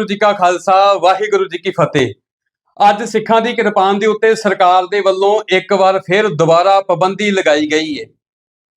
ਵਾਹਿਗੁਰੂ ਜੀ ਕਾ ਖਾਲਸਾ, ਵਾਹਿਗੁਰੂ ਜੀ ਕੀ ਫਤਿਹ। ਅੱਜ ਸਿੱਖਾਂ ਦੀ ਕਿਰਪਾਨ ਦੇ ਉੱਤੇ ਸਰਕਾਰ ਦੇ ਵੱਲੋਂ ਇੱਕ ਵਾਰ ਫਿਰ ਦੁਬਾਰਾ ਪਾਬੰਦੀ ਲਗਾਈ ਗਈ ਹੈ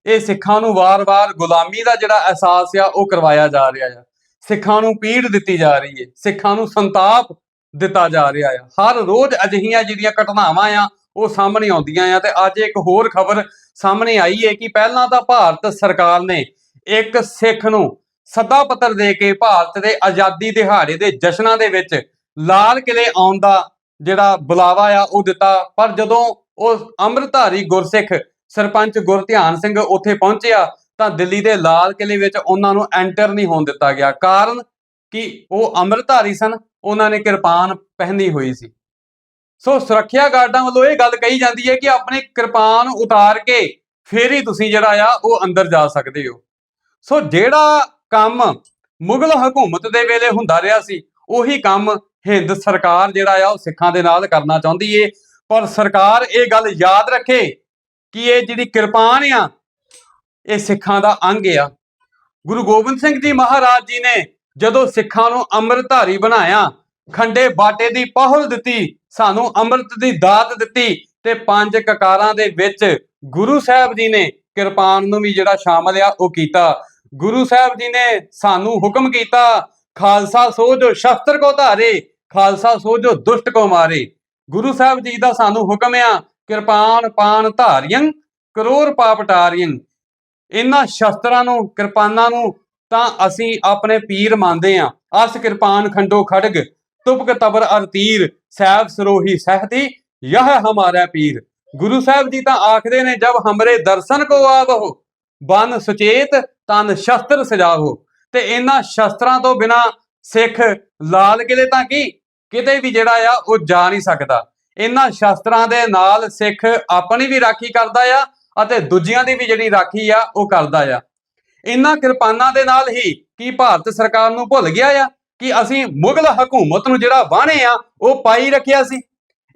ਇਹ ਸਿੱਖਾਂ ਨੂੰ ਵਾਰ-ਵਾਰ ਗੁਲਾਮੀ ਦਾ ਜਿਹੜਾ ਅਹਿਸਾਸ ਆ, ਉਹ ਕਰਵਾਇਆ ਜਾ ਰਿਹਾ ਆ। ਸਿੱਖਾਂ ਨੂੰ ਪੀੜ ਦਿੱਤੀ ਜਾ ਰਹੀ ਹੈ ਸਿੱਖਾਂ ਨੂੰ ਸੰਤਾਪ ਦਿੱਤਾ ਜਾ ਰਿਹਾ ਆ। ਹਰ ਰੋਜ਼ ਅਜਿਹੀਆਂ ਜਿਹੜੀਆਂ ਘਟਨਾਵਾਂ ਆ, ਉਹ ਸਾਹਮਣੇ ਆਉਂਦੀਆਂ ਆ ਤੇ ਅੱਜ ਇੱਕ ਹੋਰ ਖਬਰ ਸਾਹਮਣੇ ਆਈ ਹੈ ਕਿ ਪਹਿਲਾਂ ਤਾਂ ਭਾਰਤ ਸਰਕਾਰ ਨੇ ਇੱਕ ਸਿੱਖ ਨੂੰ ਸੱਦਾ ਪੱਤਰ ਦੇ ਕੇ ਭਾਰਤ ਦੇ ਆਜ਼ਾਦੀ ਦਿਹਾੜੇ ਦੇ ਜਸ਼ਨਾਂ ਦੇ ਵਿੱਚ ਲਾਲ ਕਿਲੇ ਆਉਣ ਦਾ ਜਿਹੜਾ ਬੁਲਾਵਾ ਆ, ਉਹ ਦਿੱਤਾ। ਪਰ ਜਦੋਂ ਉਹ ਅੰਮ੍ਰਿਤਧਾਰੀ ਗੁਰਸਿੱਖ ਸਰਪੰਚ ਗੁਰਧਿਆਨ ਸਿੰਘ ਉੱਥੇ ਪਹੁੰਚਿਆ, ਤਾਂ ਦਿੱਲੀ ਦੇ ਲਾਲ ਕਿਲੇ ਵਿੱਚ ਉਹਨਾਂ ਨੂੰ ਐਂਟਰ ਨਹੀਂ ਹੋਣ ਦਿੱਤਾ ਗਿਆ। ਕਾਰਨ ਕਿ ਉਹ ਅੰਮ੍ਰਿਤਧਾਰੀ ਸਨ, ਉਹਨਾਂ ਨੇ ਕਿਰਪਾਨ ਪਹਿਨੀ ਹੋਈ ਸੀ। ਸੋ ਸੁਰੱਖਿਆ ਗਾਰਡਾਂ ਵੱਲੋਂ ਇਹ ਗੱਲ ਕਹੀ ਜਾਂਦੀ ਹੈ ਕਿ ਆਪਣੇ ਕਿਰਪਾਨ ਉਤਾਰ ਕੇ ਫੇਰ ਹੀ ਤੁਸੀਂ ਜਿਹੜਾ ਆ, ਉਹ ਅੰਦਰ ਜਾ ਸਕਦੇ ਹੋ। ਸੋ ਜਿਹੜਾ ਕੰਮ ਮੁਗਲ ਹਕੂਮਤ ਦੇ ਵੇਲੇ ਹੁੰਦਾ ਰਿਹਾ ਸੀ। ਉਹੀ ਕੰਮ ਹਿੰਦ ਸਰਕਾਰ ਜਿਹੜਾ ਆ ਉਹ ਸਿੱਖਾਂ ਦੇ ਨਾਲ ਕਰਨਾ ਚਾਹੁੰਦੀ ਏ। ਪਰ ਸਰਕਾਰ ਇਹ ਗੱਲ ਯਾਦ ਰੱਖੇ ਕਿ ਇਹ ਜਿਹੜੀ ਕਿਰਪਾਨ ਆ, ਇਹ ਸਿੱਖਾਂ ਦਾ ਅੰਗ ਆ। ਗੁਰੂ ਗੋਬਿੰਦ ਸਿੰਘ ਜੀ ਮਹਾਰਾਜ ਜੀ ਨੇ ਜਦੋਂ ਸਿੱਖਾਂ ਨੂੰ ਅੰਮ੍ਰਿਤਧਾਰੀ ਬਣਾਇਆ, ਖੰਡੇ ਬਾਟੇ ਦੀ ਪਹੁਲ ਦਿੱਤੀ, ਸਾਨੂੰ ਅੰਮ੍ਰਿਤ ਦੀ ਦਾਤ ਦਿੱਤੀ ਤੇ ਪੰਜ ਕਕਾਰਾਂ ਦੇ ਵਿੱਚ ਗੁਰੂ ਸਾਹਿਬ ਜੀ ਨੇ ਕਿਰਪਾਨ ਨੂੰ ਵੀ ਜਿਹੜਾ ਸ਼ਾਮਲ ਆ ਉਹ ਕੀਤਾ। ਗੁਰੂ ਸਾਹਿਬ ਜੀ ਨੇ ਸਾਨੂੰ ਹੁਕਮ ਕੀਤਾ, ਖਾਲਸਾ ਸੋ ਜੋ ਸ਼ਸਤਰ ਕੋ ਧਾਰੇ, ਖਾਲਸਾ ਸੋ ਜੋ ਦੁਸ਼ਟ ਕੋ ਮਾਰੇ। ਗੁਰੂ ਸਾਹਿਬ ਜੀ ਦਾ ਸਾਨੂੰ ਹੁਕਮ ਆ, ਕਿਰਪਾਨ ਪਾਨ ਧਾਰੀਆਂ ਕਰੋੜ ਪਾਪਟਾਰੀਆਂ ਇਹਨਾਂ ਸ਼ਸਤਰਾਂ ਨੂੰ, ਕਿਰਪਾਨਾਂ ਨੂੰ ਤਾਂ ਅਸੀਂ ਆਪਣੇ ਪੀਰ ਮੰਨਦੇ ਆ। ਅਸ ਕਿਰਪਾਨ ਖੰਡੋ ਖੜਗ, ਤੁਪਕ ਤਬਰ ਅਰ ਤੀਰ ਸਹਿਬ ਸਰੋਹੀ ਸਹਤੀ, ਯਹ ਹਮਾਰਾ ਪੀਰ। ਗੁਰੂ ਸਾਹਿਬ ਜੀ ਤਾਂ ਆਖਦੇ ਨੇ, ਜਬ ਹਮਰੇ ਦਰਸ਼ਨ ਕੋ ਆਵੋ ਬਨ ਸੁਚੇਤ ਤਨ ਸ਼ਸਤਰ ਸਜਾਵੋ। ਤੇ ਇਹਨਾਂ ਸ਼ਸਤਰਾਂ ਤੋਂ ਬਿਨਾ ਸਿੱਖ ਲਾਲ ਕਿਲੇ ਤਾਂ ਕੀ? ਕਿਤੇ ਵੀ ਜਿਹੜਾ ਆ, ਉਹ ਜਾ ਨਹੀਂ ਸਕਦਾ। ਇਹਨਾਂ ਸ਼ਸਤਰਾਂ ਦੇ ਨਾਲ ਸਿੱਖ ਆਪਣੀ ਵੀ ਰਾਖੀ ਕਰਦਾ ਆ ਅਤੇ ਦੂਜਿਆਂ ਦੀ ਵੀ ਜਿਹੜੀ ਰਾਖੀ ਆ, ਉਹ ਕਰਦਾ ਆ। ਇਹਨਾਂ ਕਿਰਪਾਨਾਂ ਦੇ ਨਾਲ ਹੀ ਕੀ ਭਾਰਤ ਸਰਕਾਰ ਨੂੰ ਭੁੱਲ ਗਿਆ ਆ ਕਿ ਅਸੀਂ ਮੁਗਲ ਹਕੂਮਤ ਨੂੰ ਜਿਹੜਾ ਵਾਹਣੇ ਆ, ਉਹ ਪਾਈ ਰੱਖਿਆ ਸੀ।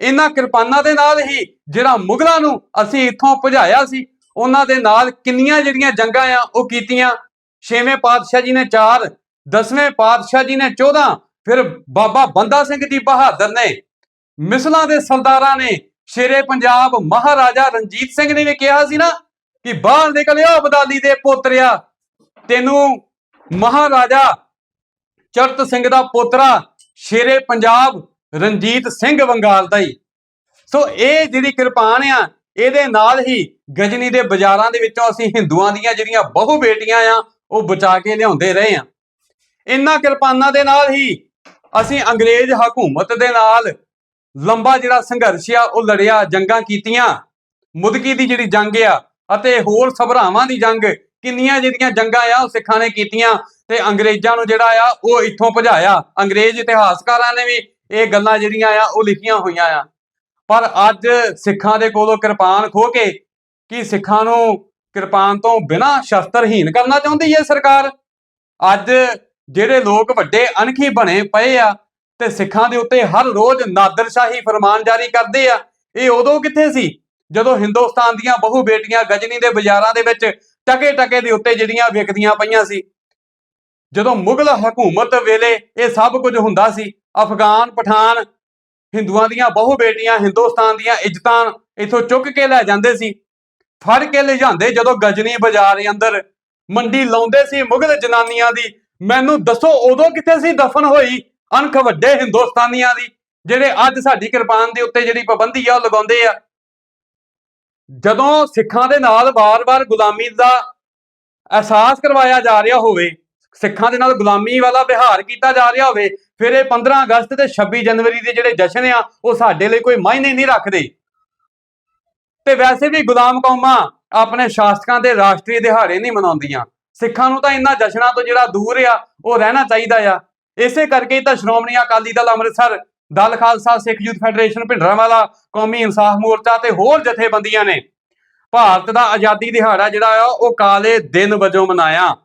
ਇਹਨਾਂ ਕਿਰਪਾਨਾਂ ਦੇ ਨਾਲ ਹੀ ਜਿਹੜਾ ਮੁਗਲਾਂ ਨੂੰ ਅਸੀਂ ਇੱਥੋਂ ਭਜਾਇਆ ਸੀ ਉਹਨਾਂ ਦੇ ਨਾਲ ਕਿੰਨੀਆਂ ਜਿਹੜੀਆਂ ਜੰਗਾਂ ਆ, ਉਹ ਕੀਤੀਆਂ। ਛੇਵੇਂ ਪਾਤਸ਼ਾਹ ਜੀ ਨੇ 4 ਦਸਵੇਂ ਪਾਤਸ਼ਾਹ ਜੀ ਨੇ 14 ਫਿਰ ਬਾਬਾ ਬੰਦਾ ਸਿੰਘ ਜੀ ਬਹਾਦਰ ਨੇ, ਮਿਸਲਾਂ ਦੇ ਸਰਦਾਰਾਂ ਨੇ, ਸ਼ੇਰੇ ਪੰਜਾਬ ਮਹਾਰਾਜਾ ਰਣਜੀਤ ਸਿੰਘ ਨੇ ਵੀ ਕਿਹਾ ਸੀ ਨਾ ਕਿ ਬਾਹਰ ਨਿਕਲਿਓ ਅਬਦਾਲੀ ਦੇ ਪੋਤਰਿਆ, ਤੈਨੂੰ ਮਹਾਰਾਜਾ ਚਰਤ ਸਿੰਘ ਦਾ ਪੋਤਰਾ ਸ਼ੇਰੇ ਪੰਜਾਬ ਰਣਜੀਤ ਸਿੰਘ ਵੰਗਾਲ ਦਾ ਹੀ ਸੋ ਇਹ ਜਿਹੜੀ ਕਿਰਪਾਨ ਆ ਇਹਦੇ ਨਾਲ ਹੀ ਗਜਨੀ ਦੇ ਬਾਜ਼ਾਰਾਂ ਦੇ ਵਿੱਚੋਂ ਅਸੀਂ ਹਿੰਦੂਆਂ ਦੀਆਂ ਜਿਹੜੀਆਂ ਬਹੁ ਬੇਟੀਆਂ ਆ, ਉਹ ਬਚਾ ਕੇ ਲਿਆਉਂਦੇ ਰਹੇ ਆ। ਇਹਨਾਂ ਕਿਰਪਾਨਾਂ ਦੇ ਨਾਲ ਹੀ ਅਸੀਂ ਅੰਗਰੇਜ਼ ਹਕੂਮਤ ਦੇ ਨਾਲ ਲੰਬਾ ਜਿਹੜਾ ਸੰਘਰਸ਼ ਆ, ਉਹ ਲੜਿਆ, ਜੰਗਾਂ ਕੀਤੀਆਂ। ਮੁਦਕੀ ਦੀ ਜਿਹੜੀ ਜੰਗ ਆ ਅਤੇ ਹੋਰ ਸਭਰਾਵਾਂ ਦੀ ਜੰਗ, ਕਿੰਨੀਆਂ ਜਿਹੜੀਆਂ ਜੰਗਾਂ ਆ, ਉਹ ਸਿੱਖਾਂ ਨੇ ਕੀਤੀਆਂ ਤੇ ਅੰਗਰੇਜ਼ਾਂ ਨੂੰ ਜਿਹੜਾ ਆ, ਉਹ ਇੱਥੋਂ ਭਜਾਇਆ। ਅੰਗਰੇਜ਼ ਇਤਿਹਾਸਕਾਰਾਂ ਨੇ ਵੀ ਇਹ ਗੱਲਾਂ ਜਿਹੜੀਆਂ ਆ, ਉਹ ਲਿਖੀਆਂ ਹੋਈਆਂ ਆ। ਪਰ ਅੱਜ ਸਿੱਖਾਂ ਦੇ ਕੋਲੋਂ ਕਿਰਪਾਨ ਖੋ ਕੇ ਕੀ ਸਿੱਖਾਂ ਨੂੰ ਕਿਰਪਾਨ ਤੋਂ ਬਿਨਾਂ ਸ਼ਸਤਰਹੀਨ ਕਰਨਾ ਚਾਹੁੰਦੀ ਹੈ ਸਰਕਾਰ? ਅੱਜ ਜਿਹੜੇ ਲੋਕ ਵੱਡੇ ਅਣਖੀ ਬਣੇ ਪਏ ਆ ਤੇ ਸਿੱਖਾਂ ਦੇ ਉੱਤੇ ਹਰ ਰੋਜ਼ ਨਾਦਰਸ਼ਾਹੀ ਫਰਮਾਨ ਜਾਰੀ ਕਰਦੇ ਆ, ਇਹ ਉਦੋਂ ਕਿੱਥੇ ਸੀ? ਜਦੋਂ ਹਿੰਦੁਸਤਾਨ ਦੀਆਂ ਬਹੁ ਬੇਟੀਆਂ ਗਜਨੀ ਦੇ ਬਾਜ਼ਾਰਾਂ ਦੇ ਵਿੱਚ ਟਕੇ ਟਕੇ ਦੇ ਉੱਤੇ ਜਿਹੜੀਆਂ ਵਿਕਦੀਆਂ ਪਈਆਂ ਸੀ, ਜਦੋਂ ਮੁਗਲ ਹਕੂਮਤ ਵੇਲੇ ਇਹ ਸਭ ਕੁਝ ਹੁੰਦਾ ਸੀ, ਅਫਗਾਨ, ਪਠਾਨ ਹਿੰਦੂਆਂ ਦੀਆਂ ਬਹੁ ਬੇਟੀਆਂ, ਹਿੰਦੁਸਤਾਨ ਦੀਆਂ ਇੱਜ਼ਤਾਂ ਇਥੋਂ ਚੁੱਕ ਕੇ ਲੈ ਜਾਂਦੇ ਸੀ। ਫੜ ਕੇ ਲਿਜਾਂਦੇ ਜਦੋਂ ਗਜਨੀ ਬਾਜ਼ਾਰ ਅੰਦਰ ਮੰਡੀ ਲਾਉਂਦੇ ਸੀ ਮੁਗਲ ਜਨਾਨੀਆਂ ਦੀ। ਮੈਨੂੰ ਦੱਸੋ ਉਦੋਂ ਕਿੱਥੇ ਸੀ ਦਫਨ ਹੋਈ ਅਣਖ ਵੱਡੇ ਹਿੰਦੁਸਤਾਨੀਆਂ ਦੀ, ਜਿਹੜੇ ਅੱਜ ਸਾਡੀ ਕਿਰਪਾਨ ਦੇ ਉੱਤੇ ਜਿਹੜੀ ਪਾਬੰਦੀ ਆ ਉਹ ਲਗਾਉਂਦੇ ਆ। ਜਦੋਂ ਸਿੱਖਾਂ ਦੇ ਨਾਲ ਵਾਰ-ਵਾਰ ਗੁਲਾਮੀ ਦਾ ਅਹਿਸਾਸ ਕਰਵਾਇਆ ਜਾ ਰਿਹਾ ਹੋਵੇ, ਸਿੱਖਾਂ ਦੇ ਨਾਲ ਗੁਲਾਮੀ ਵਾਲਾ ਵਿਹਾਰ ਕੀਤਾ ਜਾ ਰਿਹਾ ਹੋਵੇ ਫਿਰ ਇਹ 15 ਅਗਸਤ ਤੇ 26 ਜਨਵਰੀ ਦੇ ਜਿਹੜੇ ਜਸ਼ਨ ਆ, ਉਹ ਸਾਡੇ ਲਈ ਕੋਈ ਮਾਇਨੇ ਨਹੀਂ ਰੱਖਦੇ। ਤੇ ਵੈਸੇ ਵੀ ਗੁਲਾਮ ਕੌਮਾਂ ਆਪਣੇ ਸ਼ਾਸਕਾਂ ਦੇ ਰਾਸ਼ਟਰੀ ਦਿਹਾੜੇ ਨਹੀਂ ਮਨਾਉਂਦੀਆਂ। ਸਿੱਖਾਂ ਨੂੰ ਤਾਂ ਇਹਨਾਂ ਜਸ਼ਨਾਂ ਤੋਂ ਜਿਹੜਾ ਦੂਰ ਆ, ਉਹ ਰਹਿਣਾ ਚਾਹੀਦਾ ਆ। ਇਸੇ ਕਰਕੇ ਤਾਂ ਸ਼੍ਰੋਮਣੀ ਅਕਾਲੀ ਦਲ ਅੰਮ੍ਰਿਤਸਰ, ਦਲ ਖਾਲਸਾ, ਸਿੱਖ ਯੂਥ ਫੈਡਰੇਸ਼ਨ, ਭਿੰਡਰਾਂਵਾਲਾ, ਕੌਮੀ ਇਨਸਾਫ ਮੋਰਚਾ ਤੇ ਹੋਰ ਜਥੇਬੰਦੀਆਂ ਨੇ। ਭਾਰਤ ਦਾ ਆਜ਼ਾਦੀ ਦਿਹਾੜਾ ਜਿਹੜਾ ਆ, ਉਹ ਕਾਲੇ ਦਿਨ ਵਜੋਂ ਮਨਾਇਆ।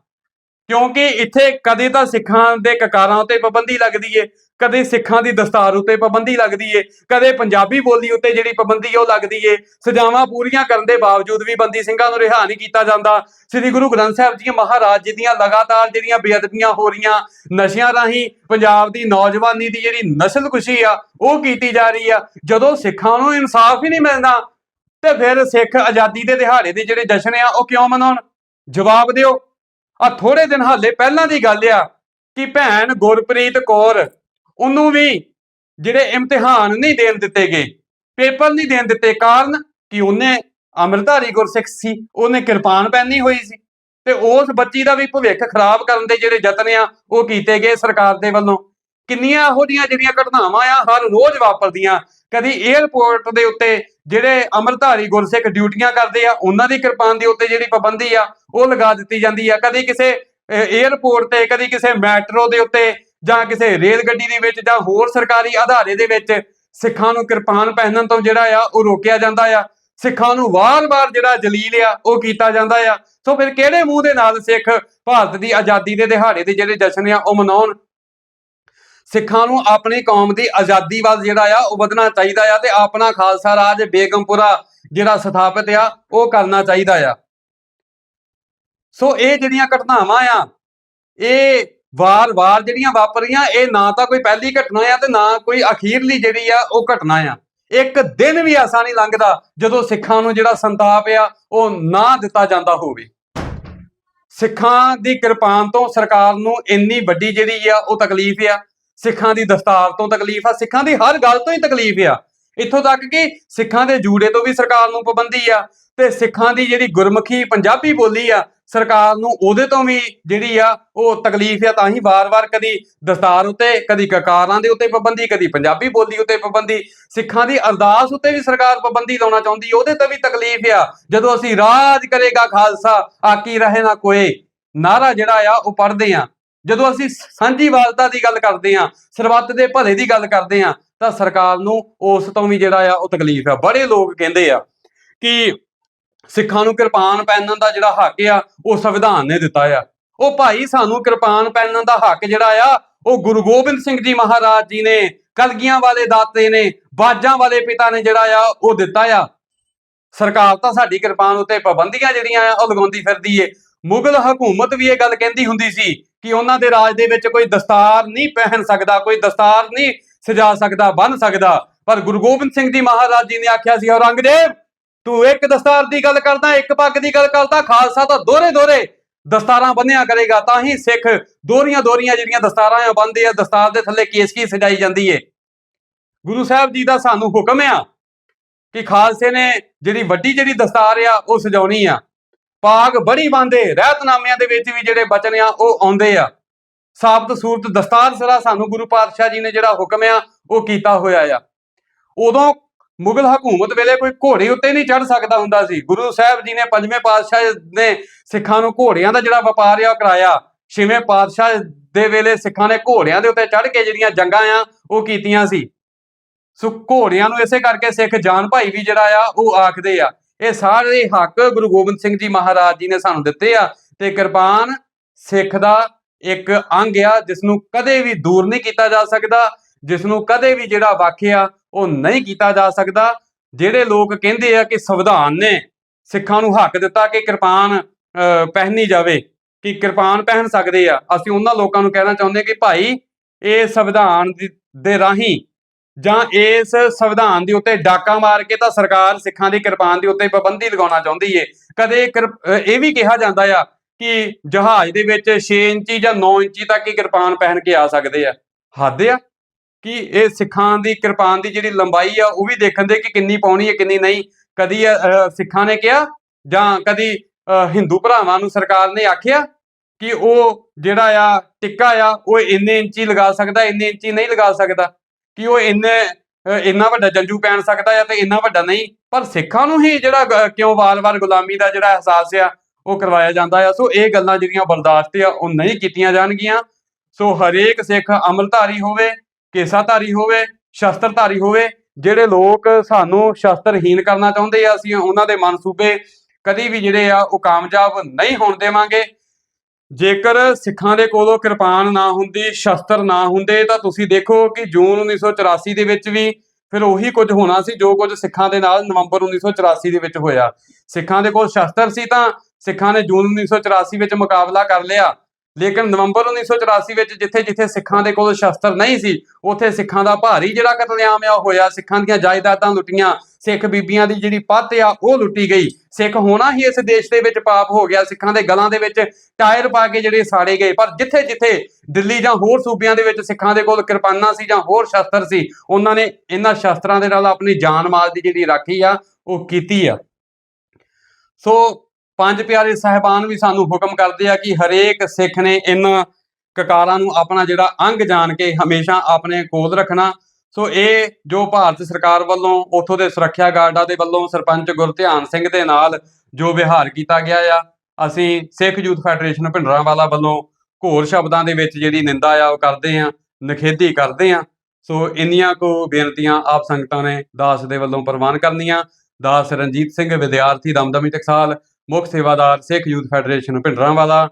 ਕਿਉਂਕਿ ਇੱਥੇ ਕਦੇ ਤਾਂ ਸਿੱਖਾਂ ਦੇ ਕਕਾਰਾਂ ਉਤੇ ਪਾਬੰਦੀ ਲੱਗਦੀ ਏ, ਕਦੇ ਸਿੱਖਾਂ ਦੀ ਦਸਤਾਰ ਉੱਤੇ ਪਾਬੰਦੀ ਲੱਗਦੀ ਏ, ਕਦੇ ਪੰਜਾਬੀ ਬੋਲੀ ਉੱਤੇ ਜਿਹੜੀ ਪਾਬੰਦੀ ਏ ਉਹ ਲੱਗਦੀ ਏ, ਸਜ਼ਾਵਾਂ ਪੂਰੀਆਂ ਕਰਨ ਦੇ ਬਾਵਜੂਦ ਵੀ ਬੰਦੀ ਸਿੰਘਾਂ ਨੂੰ ਰਿਹਾ ਨਹੀਂ ਕੀਤਾ ਜਾਂਦਾ। ਸ੍ਰੀ ਗੁਰੂ ਗ੍ਰੰਥ ਸਾਹਿਬ ਜੀ ਮਹਾਰਾਜ ਜੀ ਦੀਆਂ ਲਗਾਤਾਰ ਜਿਹੜੀਆਂ ਬੇਅਦਬੀਆਂ ਹੋ ਰਹੀਆਂ ਨਸ਼ਿਆਂ ਰਾਹੀਂ ਪੰਜਾਬ ਦੀ ਨੌਜਵਾਨੀ ਦੀ ਜਿਹੜੀ ਨਸਲਕੁਸ਼ੀ ਆ, ਉਹ ਕੀਤੀ ਜਾ ਰਹੀ ਆ। ਜਦੋਂ ਸਿੱਖਾਂ ਨੂੰ ਇਨਸਾਫ ਹੀ ਨਹੀਂ ਮਿਲਦਾ, ਤੇ ਫਿਰ ਸਿੱਖ ਆਜ਼ਾਦੀ ਦੇ ਦਿਹਾੜੇ ਦੇ ਜਿਹੜੇ ਜਸ਼ਨ ਆ, ਉਹ ਕਿਉਂ ਮਨਾਉਣ? ਜਵਾਬ ਦਿਓ। ਆ ਥੋੜੇ ਦਿਨ ਹਾਲੇ ਪਹਿਲਾਂ ਦੀ ਗੱਲ ਆ ਕਿ ਭੈਣ ਗੁਰਪ੍ਰੀਤ ਕੌਰ, ਉਹਨੂੰ ਵੀ ਜਿਹੜੇ ਇਮਤਿਹਾਨ ਨਹੀਂ ਦੇਣ ਦਿੱਤੇ ਗਏ, ਪੇਪਰ ਨਹੀਂ ਦੇਣ ਦਿੱਤੇ ਕਾਰਨ ਕਿ ਉਹਨੇ ਅੰਮ੍ਰਿਤਧਾਰੀ ਗੁਰਸਿੱਖ ਸੀ, ਉਹਨੇ ਕਿਰਪਾਨ ਪਹਿਨੀ ਹੋਈ ਸੀ ਤੇ ਉਸ ਬੱਚੀ ਦਾ ਵੀ ਭਵਿੱਖ ਖਰਾਬ ਕਰਨ ਦੇ ਜਿਹੜੇ ਯਤਨ ਆ, ਉਹ ਕੀਤੇ ਗਏ ਸਰਕਾਰ ਦੇ ਵੱਲੋਂ। ਕਿੰਨੀਆਂ ਇਹੋ ਜਿਹੀਆਂ ਜਿਹੜੀਆਂ ਘਟਨਾਵਾਂ ਆ, ਹਰ ਰੋਜ਼ ਵਾਪਰਦੀਆਂ। ਕਦੀ 에ਅਰਪੋਰਟ ਦੇ ਉੱਤੇ ਜਿਹੜੇ ਅੰਮ੍ਰਿਤਧਾਰੀ ਗੁਰਸਿੱਖ ਡਿਊਟੀਆਂ ਕਰਦੇ ਆ, ਉਹਨਾਂ ਦੀ ਕਿਰਪਾਨ ਦੇ ਉੱਤੇ ਜਿਹੜੀ ਪਾਬੰਦੀ ਆ ਉਹ ਲਗਾ ਦਿੱਤੀ ਜਾਂਦੀ ਆ। ਕਦੀ ਕਿਸੇ 에ਅਰਪੋਰਟ ਤੇ, ਕਦੀ ਕਿਸੇ ਮੈਟਰੋ ਦੇ ਉੱਤੇ ਜਾਂ ਕਿਸੇ ਰੇਲ ਗੱਡੀ ਦੇ ਵਿੱਚ ਜਾਂ ਹੋਰ ਸਰਕਾਰੀ ਅਦਾਰੇ ਦੇ ਵਿੱਚ ਸਿੱਖਾਂ ਨੂੰ ਕਿਰਪਾਨ ਪਹਿਨਣ ਤੋਂ ਜਿਹੜਾ ਆ, ਉਹ ਰੋਕਿਆ ਜਾਂਦਾ ਆ। ਸਿੱਖਾਂ ਨੂੰ ਵਾਰ-ਵਾਰ ਜਿਹੜਾ ਜਲੀਲ ਆ, ਉਹ ਕੀਤਾ ਜਾਂਦਾ ਆ। ਸੋ ਫਿਰ ਕਿਹੜੇ ਮੂੰਹ ਦੇ ਨਾਲ ਸਿੱਖ ਭਾਰਤ ਦੀ ਆਜ਼ਾਦੀ ਦੇ ਦਿਹਾੜੇ ਦੇ ਜਿਹੜੇ ਜਸ਼ਨ ਆ, ਉਹ ਮਨਾਉਣ? ਸਿੱਖਾਂ ਨੂੰ ਆਪਣੀ ਕੌਮ ਦੀ ਆਜ਼ਾਦੀ ਵੱਲ ਜਿਹੜਾ ਆ, ਉਹ ਵਧਣਾ ਚਾਹੀਦਾ ਆ ਤੇ ਆਪਣਾ ਖਾਲਸਾ ਰਾਜ ਬੇਗਮਪੁਰਾ ਜਿਹੜਾ ਸਥਾਪਿਤ ਆ, ਉਹ ਕਰਨਾ ਚਾਹੀਦਾ ਆ। ਸੋ ਇਹ ਜਿਹੜੀਆਂ ਘਟਨਾਵਾਂ ਆ, ਇਹ ਵਾਰ-ਵਾਰ ਜਿਹੜੀਆਂ ਵਾਪਰੀਆਂ, ਇਹ ਨਾ ਤਾਂ ਕੋਈ ਪਹਿਲੀ ਘਟਨਾ ਆ ਤੇ ਨਾ ਕੋਈ ਅਖੀਰਲੀ ਜਿਹੜੀ ਆ ਉਹ ਘਟਨਾ ਆ। ਇੱਕ ਦਿਨ ਵੀ ਐਸਾ ਨਹੀਂ ਲੰਘਦਾ ਜਦੋਂ ਸਿੱਖਾਂ ਨੂੰ ਜਿਹੜਾ ਸੰਤਾਪ ਆ, ਉਹ ਨਾ ਦਿੱਤਾ ਜਾਂਦਾ ਹੋਵੇ। ਸਿੱਖਾਂ ਦੀ ਕਿਰਪਾਨ ਤੋਂ ਸਰਕਾਰ ਨੂੰ ਇੰਨੀ ਵੱਡੀ ਜਿਹੜੀ ਆ ਉਹ ਤਕਲੀਫ ਆ। ਸਿੱਖਾਂ ਦੀ ਦਸਤਾਰ ਤੋਂ ਤਕਲੀਫ ਆ, ਸਿੱਖਾਂ ਦੀ ਹਰ ਗੱਲ ਤੋਂ ਹੀ ਤਕਲੀਫ ਆ। ਇੱਥੋਂ ਤੱਕ ਕਿ ਸਿੱਖਾਂ ਦੇ ਜੂੜੇ ਤੋਂ ਵੀ ਸਰਕਾਰ ਨੂੰ ਪਾਬੰਦੀ ਆ ਤੇ ਸਿੱਖਾਂ ਦੀ ਜਿਹੜੀ ਗੁਰਮੁਖੀ ਪੰਜਾਬੀ ਬੋਲੀ ਆ ਸਰਕਾਰ ਨੂੰ ਉਹਦੇ ਤੋਂ ਵੀ ਜਿਹੜੀ ਆ ਉਹ ਤਕਲੀਫ ਆ, ਤਾਂ ਹੀ ਵਾਰ-ਵਾਰ ਕਦੀ ਦਸਤਾਰ ਉੱਤੇ, ਕਦੀ ਕਕਾਰਾਂ ਦੇ ਉੱਤੇ ਪਾਬੰਦੀ, ਕਦੀ ਪੰਜਾਬੀ ਬੋਲੀ ਉੱਤੇ ਪਾਬੰਦੀ, ਸਿੱਖਾਂ ਦੀ ਅਰਦਾਸ ਉੱਤੇ ਵੀ ਸਰਕਾਰ ਪਾਬੰਦੀ ਲਾਉਣਾ ਚਾਹੁੰਦੀ, ਉਹਦੇ ਤੇ ਵੀ ਤਕਲੀਫ ਆ। ਜਦੋਂ ਅਸੀਂ ਰਾਜ ਕਰੇਗਾ ਖਾਲਸਾ, ਆਕੀ ਰਹੇ ਨਾ ਕੋਏ। ਨਾਰਾ ਜਿਹੜਾ ਆ, ਉਹ ਪੜ੍ਹਦੇ ਆ। ਜਦੋਂ ਅਸੀਂ ਸਾਂਝੀ ਵਾਲਤਾ ਦੀ ਗੱਲ ਕਰਦੇ ਆ, ਸਰਬੱਤ ਦੇ ਭਲੇ ਦੀ ਗੱਲ ਕਰਦੇ ਆ, ਤਾਂ ਸਰਕਾਰ ਨੂੰ ਉਸ ਤੋਂ ਵੀ ਜਿਹੜਾ ਆ, ਉਹ ਤਕਲੀਫ ਆ। ਬੜੇ ਲੋਕ ਕਹਿੰਦੇ ਆ ਕਿ ਸਿੱਖਾਂ ਨੂੰ ਕਿਰਪਾਨ ਪਹਿਨਣ ਦਾ ਜਿਹੜਾ ਹੱਕ ਆ, ਉਹ ਸੰਵਿਧਾਨ ਨੇ ਦਿੱਤਾ ਆ। ਉਹ ਭਾਈ ਸਾਨੂੰ ਕਿਰਪਾਨ ਪਹਿਨਣ ਦਾ ਹੱਕ ਜਿਹੜਾ ਆ, ਉਹ ਗੁਰੂ ਗੋਬਿੰਦ ਸਿੰਘ ਜੀ ਮਹਾਰਾਜ ਜੀ ਨੇ, ਕਲਗੀਆਂ ਵਾਲੇ ਦਾਤੇ ਨੇ, ਬਾਜਾਂ ਵਾਲੇ ਪਿਤਾ ਨੇ ਜਿਹੜਾ ਆ, ਉਹ ਦਿੱਤਾ ਆ। ਸਰਕਾਰ ਤਾਂ ਸਾਡੀ ਕਿਰਪਾਨ ਉੱਤੇ ਪਾਬੰਦੀਆਂ ਜਿਹੜੀਆਂ ਆ, ਉਹ ਲਗਾਉਂਦੀ ਫਿਰਦੀ ਏ। ਮੁਗਲ ਹਕੂਮਤ ਵੀ ਇਹ ਗੱਲ ਕਹਿੰਦੀ ਹੁੰਦੀ ਸੀ ਕਿ ਉਹਨਾਂ ਦੇ ਰਾਜ ਦੇ ਵਿੱਚ ਕੋਈ ਦਸਤਾਰ ਨਹੀਂ ਪਹਿਨ ਸਕਦਾ, ਕੋਈ ਦਸਤਾਰ ਨਹੀਂ ਸਜਾ ਸਕਦਾ, ਬੰਨ ਸਕਦਾ। ਪਰ ਗੁਰੂ ਗੋਬਿੰਦ ਸਿੰਘ ਜੀ ਮਹਾਰਾਜ ਜੀ ਨੇ ਆਖਿਆ ਸੀ, ਔਰੰਗਜ਼ੇਬ ਤੂੰ ਇੱਕ ਦਸਤਾਰ ਦੀ ਗੱਲ ਕਰਦਾ, ਇੱਕ ਪੱਗ ਦੀ ਗੱਲ ਕਰਦਾ, ਖਾਲਸਾ ਤਾਂ ਦੋਰੇ ਦੋਰੇ ਦਸਤਾਰਾਂ ਬੰਨਿਆ ਕਰੇਗਾ, ਤਾਂ ਹੀ ਸਿੱਖ ਦੋਰੀਆਂ ਦੋਰੀਆਂ ਜਿਹੜੀਆਂ ਦਸਤਾਰਾਂ ਆ ਬੰਨਦੇ ਆ, ਦਸਤਾਰ ਦੇ ਥੱਲੇ ਕੇਸ ਕੀ ਸਜਾਈ ਜਾਂਦੀ ਏ। ਗੁਰੂ ਸਾਹਿਬ ਜੀ ਦਾ ਸਾਨੂੰ ਹੁਕਮ ਆ ਕਿ ਖਾਲਸੇ ਨੇ ਜਿਹੜੀ ਵੱਡੀ ਜਿਹੜੀ ਦਸਤਾਰ ਆ, ਉਹ ਸਜਾਉਣੀ ਆ। ਪਾਗ ਬੜੀ ਬੰਦੇ ਰਹਿਤਨਾਮਿਆਂ ਦੇ ਵਿੱਚ ਵੀ ਜਿਹੜੇ ਬਚਨ ਆ, ਉਹ ਆਉਂਦੇ ਆ। ਸਾਬਤ ਸੂਰਤ ਦਸਤਾਰ ਸਰਾ ਸਾਨੂੰ ਗੁਰੂ ਪਾਤਸ਼ਾਹ ਜੀ ਨੇ ਜਿਹੜਾ ਹੁਕਮ ਆ, ਉਹ ਕੀਤਾ ਹੋਇਆ ਆ। ਉਦੋਂ ਮੁਗਲ ਹਕੂਮਤ ਵੇਲੇ ਕੋਈ ਘੋੜੇ ਉੱਤੇ ਨਹੀਂ ਚੜ ਸਕਦਾ ਹੁੰਦਾ ਸੀ। ਗੁਰੂ ਸਾਹਿਬ ਜੀ ਨੇ ਪੰਜਵੇਂ ਪਾਤਸ਼ਾਹ ਨੇ ਸਿੱਖਾਂ ਨੂੰ ਘੋੜਿਆਂ ਦਾ ਜਿਹੜਾ ਵਪਾਰ ਆ ਉਹ ਕਰਾਇਆ। ਛੇਵੇਂ ਪਾਤਸ਼ਾਹ ਦੇ ਵੇਲੇ ਸਿੱਖਾਂ ਨੇ ਘੋੜਿਆਂ ਦੇ ਉੱਤੇ ਚੜ ਕੇ ਜਿਹੜੀਆਂ ਜੰਗਾਂ ਆ, ਉਹ ਕੀਤੀਆਂ ਸੀ। ਸੋ ਘੋੜਿਆਂ ਨੂੰ ਇਸੇ ਕਰਕੇ ਸਿੱਖ ਜਾਨ ਭਾਈ ਵੀ ਜਿਹੜਾ ਆ, ਉਹ ਆਖਦੇ ਆ। ਇਹ ਸਾਰੇ ਹੱਕ ਗੁਰੂ ਗੋਬਿੰਦ ਸਿੰਘ ਜੀ ਮਹਾਰਾਜ ਜੀ ਨੇ ਸਾਨੂੰ ਦਿੱਤੇ ਆ ਤੇ ਕਿਰਪਾਨ ਸਿੱਖ ਦਾ ਇੱਕ ਅੰਗ ਆ ਜਿਸ ਨੂੰ ਕਦੇ ਵੀ ਦੂਰ ਨਹੀਂ ਕੀਤਾ ਜਾ ਸਕਦਾ ਜਿਸ ਨੂੰ ਕਦੇ ਵੀ ਜਿਹੜਾ ਵਾਕਿਆ ਉਹ ਨਹੀਂ ਕੀਤਾ ਜਾ ਸਕਦਾ। ਜਿਹੜੇ ਲੋਕ ਕਹਿੰਦੇ ਆ ਕਿ ਸੰਵਿਧਾਨ ਨੇ ਸਿੱਖਾਂ ਨੂੰ ਹੱਕ ਦਿੱਤਾ ਕਿ ਕਿਰਪਾਨ ਅਹ, ਪਹਿਨੀ ਜਾਵੇ ਕਿ ਕਿਰਪਾਨ ਪਹਿਨ ਸਕਦੇ ਆ ਅਸੀਂ ਉਹਨਾਂ ਲੋਕਾਂ ਨੂੰ ਕਹਿਣਾ ਚਾਹੁੰਦੇ ਕਿ ਭਾਈ ਇਹ ਸੰਵਿਧਾਨ ਦੇ ਰਾਹੀਂ ਜਾਂ ਇਸ ਸੰਵਿਧਾਨ ਦੇ ਉੱਤੇ ਡਾਕਾ ਮਾਰ ਕੇ ਤਾਂ ਸਰਕਾਰ ਸਿੱਖਾਂ ਦੀ ਕਿਰਪਾਨ ਦੇ ਉੱਤੇ ਪਾਬੰਦੀ ਲਗਾਉਣਾ ਚਾਹੁੰਦੀ ਏ। ਕਦੇ ਕਿਰ- ਇਹ ਵੀ ਕਿਹਾ ਜਾਂਦਾ ਆ ਕਿ ਜਹਾਜ਼ ਦੇ ਵਿੱਚ 6 ਇੰਚੀ ਜਾਂ 9 ਇੰਚੀ ਤੱਕ ਹੀ ਕਿਰਪਾਨ ਪਹਿਨ ਕੇ ਆ ਸਕਦੇ ਆ। ਹੱਦ ਆ। ਕਿ ਇਹ ਸਿੱਖਾਂ ਦੀ ਕਿਰਪਾਨ ਦੀ ਜਿਹੜੀ ਲੰਬਾਈ ਆ ਉਹ ਵੀ ਦੇਖਣ ਦੇ ਕਿ ਕਿੰਨੀ ਪਾਉਣੀ ਹੈ ਕਿੰਨੀ ਨਹੀਂ। ਕਦੀ ਸਿੱਖਾਂ ਨੇ ਕਿਹਾ ਜਾਂ ਕਦੀ ਅਹ, ਹਿੰਦੂ ਭਰਾਵਾਂ ਨੂੰ ਸਰਕਾਰ ਨੇ ਆਖਿਆ ਕਿ ਉਹ ਜਿਹੜਾ ਆ ਟਿੱਕਾ ਆ ਉਹ ਇੰਨੇ ਇੰਚੀ ਲਗਾ ਸਕਦਾ ਇੰਨੇ ਇੰਚੀ ਨਹੀਂ ਲਗਾ ਸਕਦਾ। ਕਿ ਉਹ ਇੰਨੇ ਇੰਨਾ ਵੱਡਾ ਜੰਜੂ ਪੈਣ ਸਕਦਾ ਆ ਤੇ ਇੰਨਾ ਵੱਡਾ ਨਹੀਂ। ਪਰ ਸਿੱਖਾਂ ਨੂੰ ਹੀ ਜਿਹੜਾ ਕਿਉਂ ਵਾਰ-ਵਾਰ ਗੁਲਾਮੀ ਦਾ ਜਿਹੜਾ ਅਹਿਸਾਸ ਆ ਉਹ ਕਰਵਾਇਆ ਜਾਂਦਾ ਆ। ਸੋ ਇਹ ਗੱਲਾਂ ਜਿਹੜੀਆਂ ਬਰਦਾਸ਼ਤ ਆ ਉਹ ਨਹੀਂ ਕੀਤੀਆਂ ਜਾਣਗੀਆਂ। ਸੋ ਹਰੇਕ ਸਿੱਖ ਅਮਲਧਾਰੀ ਹੋਵੇ ਕੇਸਾਧਾਰੀ ਹੋਵੇ, ਸ਼ਸਤਰਧਾਰੀ ਹੋਵੇ, ਜਿਹੜੇ ਲੋਕ ਸਾਨੂੰ ਸ਼ਸਤਰਹੀਨ ਕਰਨਾ ਚਾਹੁੰਦੇ ਆ, ਅਸੀਂ ਉਹਨਾਂ ਦੇ ਮਨਸੂਬੇ ਕਦੀ ਵੀ ਜਿਹੜੇ ਆ ਉਹ ਕਾਮਯਾਬ ਨਹੀਂ ਹੋਣ ਦੇਵਾਂਗੇ। ਜੇਕਰ ਸਿੱਖਾਂ ਦੇ ਕੋਲੋਂ ਕਿਰਪਾਨ ਨਾ ਹੁੰਦੀ, ਸ਼ਸਤਰ ਨਾ ਹੁੰਦੇ, ਤਾਂ ਤੁਸੀਂ ਦੇਖੋ ਕਿ ਜੂਨ 1984 ਦੇ ਵਿੱਚ ਵੀ ਫਿਰ ਉਹੀ ਕੁਝ ਹੋਣਾ ਸੀ, ਜੋ ਕੁਝ ਸਿੱਖਾਂ ਦੇ ਨਾਲ ਨਵੰਬਰ 1984 ਦੇ ਵਿੱਚ ਹੋਇਆ। ਸਿੱਖਾਂ ਦੇ ਕੋਲ ਸ਼ਸਤਰ ਸੀ ਤਾਂ ਸਿੱਖਾਂ ਨੇ ਜੂਨ 1984 ਵਿੱਚ ਮੁਕਾਬਲਾ ਕਰ ਲਿਆ। ਲੇਕਿਨ ਨਵੰਬਰ 1984 ਵਿੱਚ ਜਿੱਥੇ ਜਿੱਥੇ ਸਿੱਖਾਂ ਦੇ ਕੋਲ ਸ਼ਸਤਰ ਨਹੀਂ ਸੀ, ਉੱਥੇ ਸਿੱਖਾਂ ਦਾ ਭਾਰੀ ਜਿਹੜਾ ਕਤਲੇਆਮ ਆ ਹੋਇਆ। ਸਿੱਖਾਂ ਦੀਆਂ ਜਾਇਦਾਦਾਂ ਲੁੱਟੀਆਂ। ਸਿੱਖ ਬੀਬੀਆਂ ਦੀ ਜਿਹੜੀ ਪੱਤ ਆ, ਉਹ ਲੁੱਟੀ ਗਈ। ਸਿੱਖ ਹੋਣਾ ਹੀ ਇਸ ਦੇਸ਼ ਦੇ ਵਿੱਚ ਪਾਪ ਹੋ ਗਿਆ। ਸਿੱਖਾਂ ਦੇ ਗਲਾਂ ਦੇ ਵਿੱਚ ਟਾਇਰ ਪਾ ਕੇ ਜਿਹੜੇ ਸਾੜੇ ਗਏ। ਪਰ ਜਿੱਥੇ ਜਿੱਥੇ ਦਿੱਲੀ ਜਾਂ ਹੋਰ ਸੂਬਿਆਂ ਦੇ ਵਿੱਚ ਸਿੱਖਾਂ ਦੇ ਕੋਲ ਕਿਰਪਾਨਾਂ ਸੀ ਜਾਂ ਹੋਰ ਸ਼ਸਤਰ ਸੀ, ਉਹਨਾਂ ਨੇ ਇਹਨਾਂ ਸ਼ਸਤਰਾਂ ਦੇ ਨਾਲ ਆਪਣੀ ਜਾਨ ਮਾਲ ਦੀ ਜਿਹੜੀ ਰਾਖੀ ਆ, ਉਹ ਕੀਤੀ ਆ। ਸੋ ਪੰਜ ਪਿਆਰੇ ਸਾਹਿਬਾਨ ਵੀ ਸਾਨੂੰ ਹੁਕਮ ਕਰਦੇ ਆ ਕਿ ਹਰੇਕ ਸਿੱਖ ਨੇ ਇਹਨਾਂ ਕਕਾਰਾਂ ਨੂੰ ਆਪਣਾ ਜਿਹੜਾ ਅੰਗ ਜਾਣ ਕੇ ਹਮੇਸ਼ਾ ਆਪਣੇ ਕੋਲ ਰੱਖਣਾ। ਸੋ ਇਹ ਜੋ ਭਾਰਤ ਸਰਕਾਰ ਵੱਲੋਂ ਉਥੋਂ ਦੇ ਸੁਰੱਖਿਆ ਗਾਰਡਾਂ ਦੇ ਵੱਲੋਂ ਸਰਪੰਚ ਗੁਰਧਿਆਨ ਸਿੰਘ ਦੇ ਨਾਲ ਜੋ ਵਿਹਾਰ ਕੀਤਾ ਗਿਆ ਆ, ਅਸੀਂ ਸਿੱਖ ਯੂਥ ਫੈਡਰੇਸ਼ਨ ਭਿੰਡਰਾਂਵਾਲਾ ਵੱਲੋਂ ਘੋਰ ਸ਼ਬਦਾਂ ਦੇ ਵਿੱਚ ਜਿਹੜੀ ਨਿੰਦਾ ਆ ਉਹ ਕਰਦੇ ਆ ਨਖੇਦੀ ਕਰਦੇ ਆ। ਸੋ ਇੰਨੀਆਂ ਕੋ ਬੇਨਤੀਆਂ ਆਪ ਸੰਗਤਾਂ ਨੇ ਦਾਸ ਦੇ ਵੱਲੋਂ ਪ੍ਰਵਾਨ ਕਰਨੀਆਂ। ਦਾਸ ਰਣਜੀਤ ਸਿੰਘ ਵਿਦਿਆਰਥੀ ਦਮਦਮੀ ਟਕਸਾਲ ਮੁੱਖ ਸੇਵਾਦਾਰ ਸਿੱਖ ਯੂਥ ਫੈਡਰੇਸ਼ਨ ਭਿੰਡਰਾਂਵਾਲਾ